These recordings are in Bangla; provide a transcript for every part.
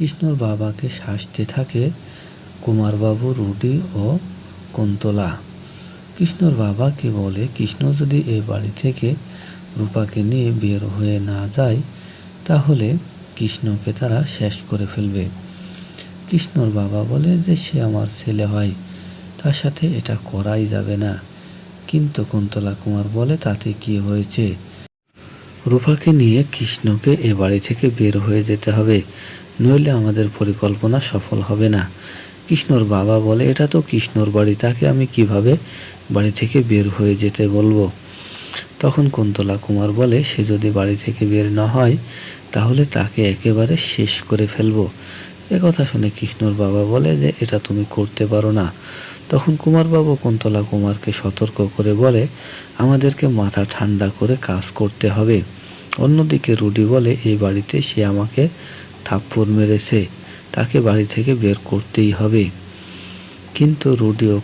কৃষ্ণর বাবাকে শাসতে থাকে কুমারবাবু, রুডি ও কুন্তলা। কৃষ্ণর বাবাকে বলে, কৃষ্ণ যদি এ বাড়ি থেকে রূপাকে নিয়ে বের হয়ে না যায়, তাহলে কৃষ্ণকে তারা শেষ করে ফেলবে। কৃষ্ণর বাবা বলে, যে সে আমার ছেলে হয়, তার সাথে এটা করাই যাবে না। কিন্তু কুন্তলা কুমার বলে, তাতে কি হয়েছে? রূপাকে নিয়ে কৃষ্ণকে এ বাড়ি থেকে বের হয়ে যেতে হবে। নইলে আমাদের পরিকল্পনা সফল হবে না। কৃষ্ণর বাবা বলে, এটা তো কৃষ্ণর বাড়ি, তাকে আমি কীভাবে বাড়ি থেকে বের হয়ে যেতে বলব? তখন কুন্তলা কুমার বলে, সে যদি বাড়ি থেকে বের না হয়, তাহলে তাকে একেবারে শেষ করে ফেলব। কথা শুনে কৃষ্ণর বাবা বলে যে, এটা তুমি করতে পারো না। তখন কুমারবাবু কুন্তলা কুমারকে সতর্ক করে বলে, আমাদেরকে মাথা ঠান্ডা করে কাজ করতে হবে। অন্যদিকে রুডি বলে, এই বাড়িতে সে আমাকে থাপ্পড় মেরেছে, তাকে বাড়ি থেকে বের করতেই হবে। কিন্তু রুডি ও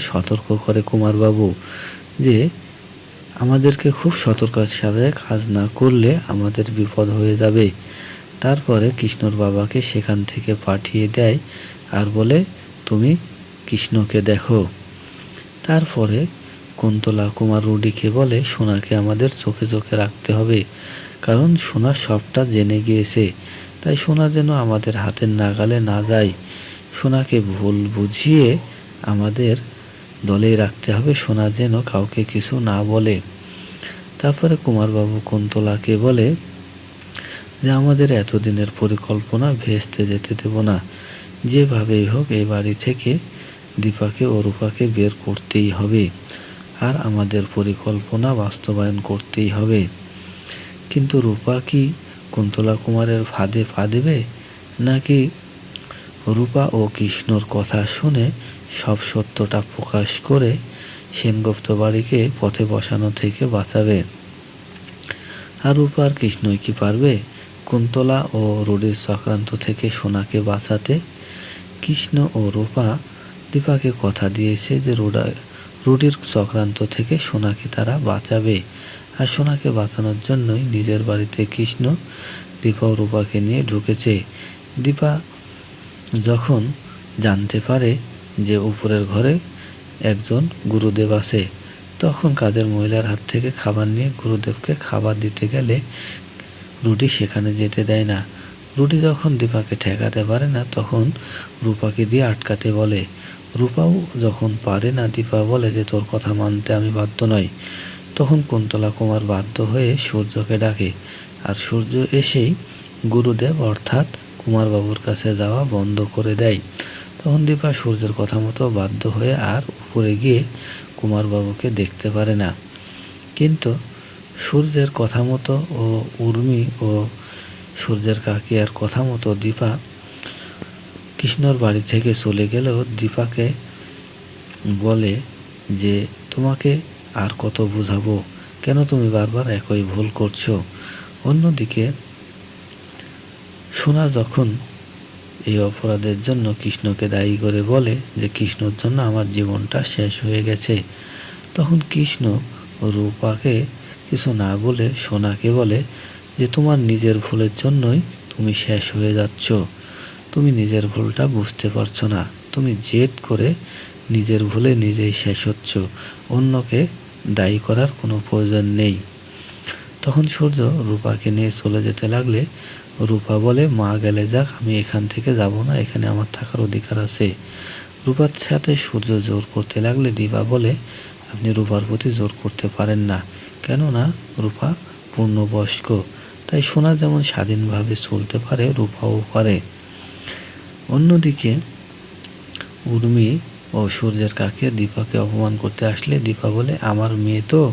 সতর্ক করে কুমারবাবু যে, আমাদেরকে খুব সতর্কতার সাথে কাজ না করলে আমাদের বিপদ হয়ে যাবে। তারপরে কৃষ্ণর বাবাকে সেখান থেকে পাঠিয়ে দেয় আর বলে, তুমি কৃষ্ণকে দেখো। তারপরে কুন্তলা কুমার রুডিকে বলে, সোনাকে আমাদের চোখে চোখে রাখতে হবে, কারণ সোনা সবটা জেনে গিয়েছে। তাই সোনা যেন আমাদের হাতের নাগালে না যায়। সোনাকে ভুল বুঝিয়ে আমাদের দলেই রাখতে হবে। সোনা যেন কাউকে কিছু না বলে। তারপরে কুমারবাবু কুন্তলাকে বলে যে, আমাদের এতদিনের পরিকল্পনা ভেস্তে যেতে দেব না। যেভাবেই হোক এই বাড়ি থেকে দীপাকে ও রূপাকে বের করতেই হবে। আর আমাদের পরিকল্পনা বাস্তবায়ন করতেই হবে। কিন্তু রূপা কি কুন্তলা কুমারের ফাঁদে পা দেবে? নাকি রূপা ও কৃষ্ণর কথা শুনে সব সত্যটা প্রকাশ করে সেনগুপ্ত বাড়িকে পথে বসানো থেকে বাঁচাবে? আর রূপা আর কৃষ্ণই কি পারবে? কুন্তলা ও রুডির চক্রান্ত থেকে সোনাকে বাঁচাতে? কৃষ্ণ ও রূপা দীপাকে কথা দিয়েছে যে রুডা রুডির চক্রান্ত থেকে সোনাকে তারা বাঁচাবে। আর সোনাকে বাঁচানোর জন্যই নিজের বাড়িতে কৃষ্ণ, দীপা ও রূপাকে নিয়ে ঢুকেছে। দীপা যখন জানতে পারে যে উপরের ঘরে একজন গুরুদেব আছে, তখন কাজের মহিলার হাত থেকে খাবার নিয়ে গুরুদেবকে খাবার দিতে গেলে রুটি সেখানে যেতে দেয় না। রুটি যখন দীপাকে ঠেকাতে পারে না, তখন রূপাকে দিয়ে আটকাতে বলে। রূপাও যখন পারে না, দীপা বলে যে, তোর কথা মানতে আমি বাধ্য নই। তখন কুন্তলা কুমার বাধ্য হয়ে সূর্যকে ডাকে। আর সূর্য এসেই গুরুদেব অর্থাৎ কুমারবাবুর কাছে যাওয়া বন্ধ করে দেয়। তখন দীপা সূর্যের কথা মতো বাধ্য হয়ে আর উপরে গিয়ে কুমারবাবুকে দেখতে পারে না। কিন্তু সূর্যের কথা মতো ও উর্মি ও সূর্যের কাকিয়ার কথা মতো দীপা কৃষ্ণর বাড়ি থেকে চলে গেলেও দীপাকে বলে যে, তোমাকে আর কত বোঝাবো? কেন তুমি বারবার একই ভুল করছ? অন্যদিকে, সোনা যখন এই অপরাধের জন্য কৃষ্ণকে দায়ী করে বলে যে কৃষ্ণর জন্য আমার জীবনটা শেষ হয়ে গেছে, তখন কৃষ্ণ রূপাকে কিছু না বলে সোনাকে বলে যে তোমার নিজের ভুলের জন্যই তুমি শেষ হয়ে যাচ্ছ। তুমি নিজের ভুলটা বুঝতে পারছ না। তুমি জেদ করে নিজের ভুলে নিজেই শেষ হচ্ছ। অন্যকে দায়ী করার কোনো প্রয়োজন নেই। তখন সূর্য রূপাকে নিয়ে চলে যেতে লাগলে, রূপা বলে, মা গেলে যাক, আমি এখান থেকে যাব না, এখানে আমার থাকার অধিকার আছে। রূপার সাথে সূর্য জোর করতে লাগলে দিবা বলে, আপনি রূপার প্রতি জোর করতে পারেন না। কেননা, রূপা পূর্ণবয়স্ক, তাই সোনা যেমন স্বাধীনভাবে চলতে পারে, রূপাও পারে। অন্যদিকে, উর্মি ও সূর্যের কাকে দীপাকে অপমান করতে আসলে দীপা বলে, আমার মেয়ে তো,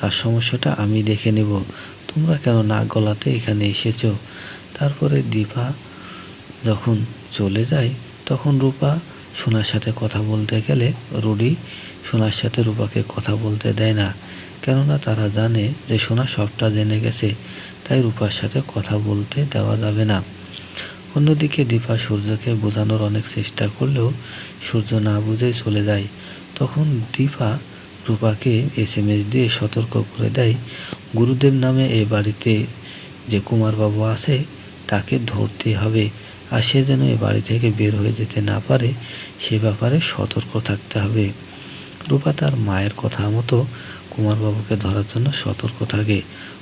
তার সমস্যাটা আমি দেখে নেব। তোমরা কেন নাক গলাতে এখানে এসেছ? তারপরে দীপা যখন চলে যায়, তখন রূপা সোনার সাথে কথা বলতে গেলে রুডি সোনার সাথে রূপাকে কথা বলতে দেয় না, কেননা তারা জানে যে সোনা সবটা জেনে গেছে, তাই রূপার সাথে কথা বলতে দেওয়া যাবে না। অন্যদিকে দীপা সূর্যকে বোঝানোর অনেক চেষ্টা করলেও সূর্য না বুঝেই চলে যায়। তখন দীপা রূপাকে এস এম এস দিয়ে সতর্ক করে দেয়, গুরুদেব নামে এ বাড়িতে যে কুমারবাবু আছে, তাকে ধরতে হবে, আর সে যেন এ বাড়ি থেকে বের হয়ে যেতে না পারে, সে ব্যাপারে সতর্ক থাকতে হবে। রূপা তার মায়ের কথা মতো কুমারবাবুকে ধরার জন্য সতর্ক থাকে।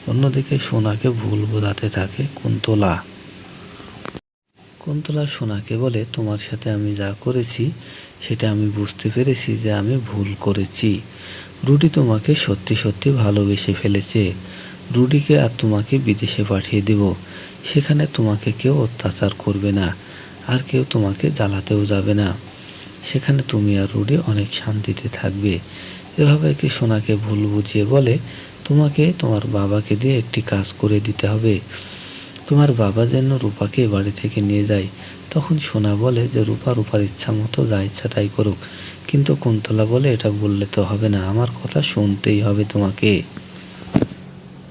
অন্যদিকে সোনাকে ভুল বোঝাতে থাকে কুন্তলা। কুন্তলা সোনাকে বলে, তোমার সাথে আমি যা করেছি, সেটা আমি বুঝতে পেরেছি যে আমি ভুল করেছি। রুডি তোমাকে সত্যি সত্যি ভালোবেসে ফেলেছে। রুডিকে আর তোমাকে বিদেশে পাঠিয়ে দেব। সেখানে তোমাকে কেউ অত্যাচার করবে না, আর কেউ তোমাকে জ্বালাতেও যাবে না। সেখানে তুমি আর রুডি অনেক শান্তিতে থাকবে। এভাবে কি সোনাকে ভুল বুঝিয়ে বলে, তোমাকে তোমার বাবাকে দিয়ে একটি কাজ করে দিতে হবে। তোমার বাবা যেন রূপাকে বাড়ি থেকে নিয়ে যায়, তখন সোনা বলে যে, রূপা, রূপার ইচ্ছা মতো যা ইচ্ছা তাই করুক। কিন্তু কুন্তলা বলে, এটা বললে তো হবে না। আমার কথা শুনতেই হবে তোমাকে।